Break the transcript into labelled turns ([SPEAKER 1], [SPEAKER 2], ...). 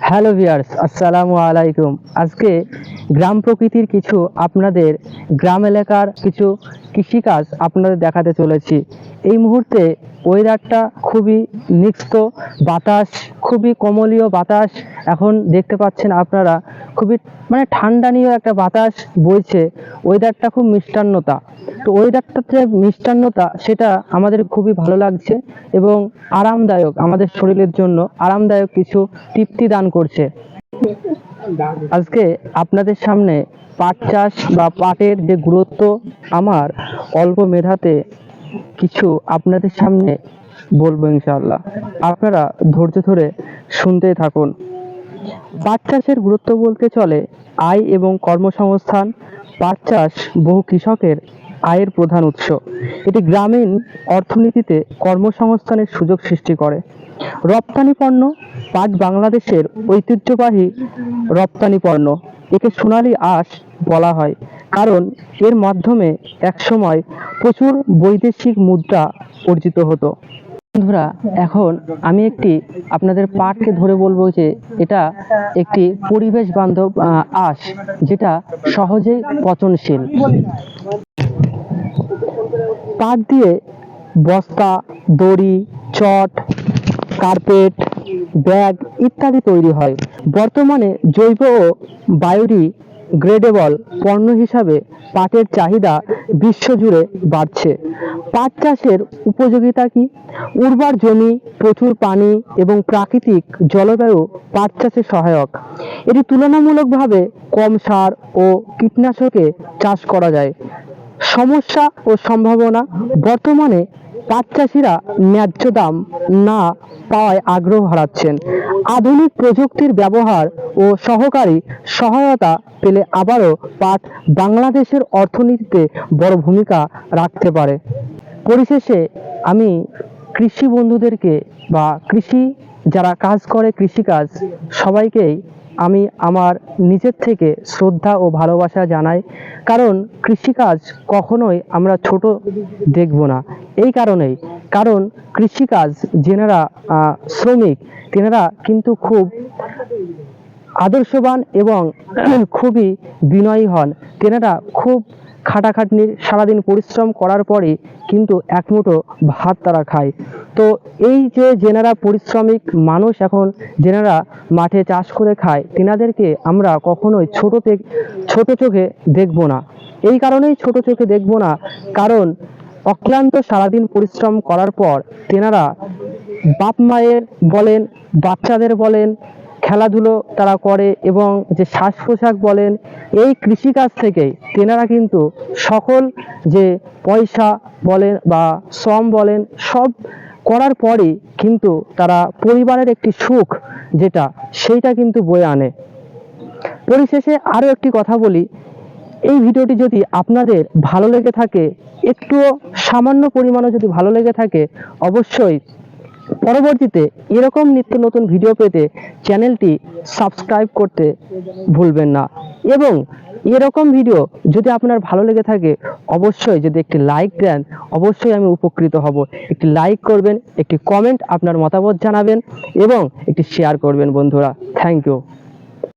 [SPEAKER 1] Hello viewers আসসালামু আলাইকুম আজকে গ্রাম প্রকৃতির কিছু আপনাদের গ্রাম এলাকার কিছু কৃষিকাজ আপনাদের দেখাতে চলেছি। এই মুহূর্তে ওয়েদারটা খুবই মিক্সড, বাতাস, খুবই কমলীয় বাতাস। এখন দেখতে পাচ্ছেন আপনারা, খুবই মানে ঠান্ডানীয় একটা বাতাস বইছে। ওয়েদারটা খুব মিষ্টান্নতা। তো ওয়েদারটার যে মিষ্টান্নতা, সেটা আমাদের খুবই ভালো লাগছে এবং আরামদায়ক আমাদের শরীরের জন্য আরামদায়ক কিছু তৃপ্তি দান করছে। আজকে আপনাদের সামনে পাট চাষ বা পাটের যে গুরুত্ব, আমার অল্প মেধাতে কিছু আপনাদের সামনে বলব ইনশাআল্লাহ। আপনারা ধৈর্য ধরে শুনতেই থাকুন। পাট চাষের গুরুত্ব বলতে চলে আয় এবং কর্মসংস্থান। পাট চাষ বহু কৃষকের আয়ের প্রধান উৎস। এটি গ্রামীণ অর্থনীতিতে কর্মসংস্থানের সুযোগ সৃষ্টি করে। রপ্তানি পণ্য পাট বাংলাদেশের ঐতিহ্যবাহী রপ্তানি পণ্য। একে সোনালী আঁশ বলা হয়, কারণ এর মাধ্যমে একসময় প্রচুর বৈদেশিক মুদ্রা অর্জিত হতো। বন্ধুরা, এখন আমি একটি আপনাদের পাটকে ধরে বলব যে এটা একটি পরিবেশ বান্ধব আঁশ, যেটা সহজেই পচনশীল। পাট দিয়ে বস্তা, দড়ি, চট, কার্পেট, ব্যাগ ইত্যাদি তৈরি হয়। বর্তমানে জৈব ও বায়োডি গ্রেডেবল পণ্য হিসাবে পাটের চাহিদা বিশ্বজুড়ে বাড়ছে। পাট চাষের উপযোগিতা কি? উর্বর জমি, প্রচুর পানি এবং প্রাকৃতিক জলবায়ু পাট চাষে সহায়ক। এটি তুলনামূলকভাবে কম সার ও কীটনাশকে চাষ করা যায়। সমস্যা ও সম্ভাবনা। বর্তমানে পাট চাষিরা ন্যায্য দাম না পাওয়ায় আগ্রহ হারাচ্ছেন। আধুনিক প্রযুক্তির ব্যবহার ও সহকারী সহায়তা পেলে আবারও পাট বাংলাদেশের অর্থনীতিতে বড় ভূমিকা রাখতে পারে। পরিশেষে আমি কৃষি বন্ধুদেরকে বা কৃষি যারা কাজ করে কৃষিকাজ সবাইকেই আমি আমার নিজের থেকে শ্রদ্ধা ও ভালোবাসা জানাই। কারণ কৃষিকাজ কখনোই আমরা ছোট দেখব না। এই কারণেই, কারণ কৃষিকাজ যেনারা শ্রমিক, তেনারা কিন্তু খুব আদর্শবান এবং খুবই বিনয়ী হন। তেনারা খুব খাটাখাটনির সারাদিন পরিশ্রম করার পরে কিন্তু এক মুঠো ভাত তারা খায়। তো এই যে যেনারা পরিশ্রমিক মানুষ এখন, যেনারা মাঠে চাষ করে খায়, তেনাদেরকে আমরা কখনোই ছোট ছোট চোখে দেখব না। এই কারণেই ছোট চোখে দেখব না, কারণ অক্লান্ত সারাদিন পরিশ্রম করার পর তেনারা বাপ মায়ের বলেন, বাচ্চাদের বলেন খেলাধুলো তারা করে এবং যে শ্বাস পোশাক বলেন, এই কৃষিকাজ থেকেই তেনারা কিন্তু সকল যে পয়সা বলেন বা শ্রম বলেন, সব করার পরই কিন্তু তারা পরিবারের একটি সুখ যেটা, সেইটা কিন্তু বয়ে আনে। পরিশেষে আরও একটি কথা বলি, এই ভিডিওটি যদি আপনাদের ভালো লেগে থাকে, একটুও সামান্য পরিমাণও যদি ভালো লেগে থাকে, অবশ্যই পরবর্তীতে এরকম নিত্য নতুন ভিডিও পেতে চ্যানেলটি সাবস্ক্রাইব করতে ভুলবেন না। এবং এরকম ভিডিও যদি আপনার ভালো লেগে থাকে, অবশ্যই যদি একটি লাইক দেন, অবশ্যই আমি উপকৃত হব। একটি লাইক করবেন, একটি কমেন্ট আপনার মতামত জানাবেন, এবং একটি শেয়ার করবেন বন্ধুরা। Thank you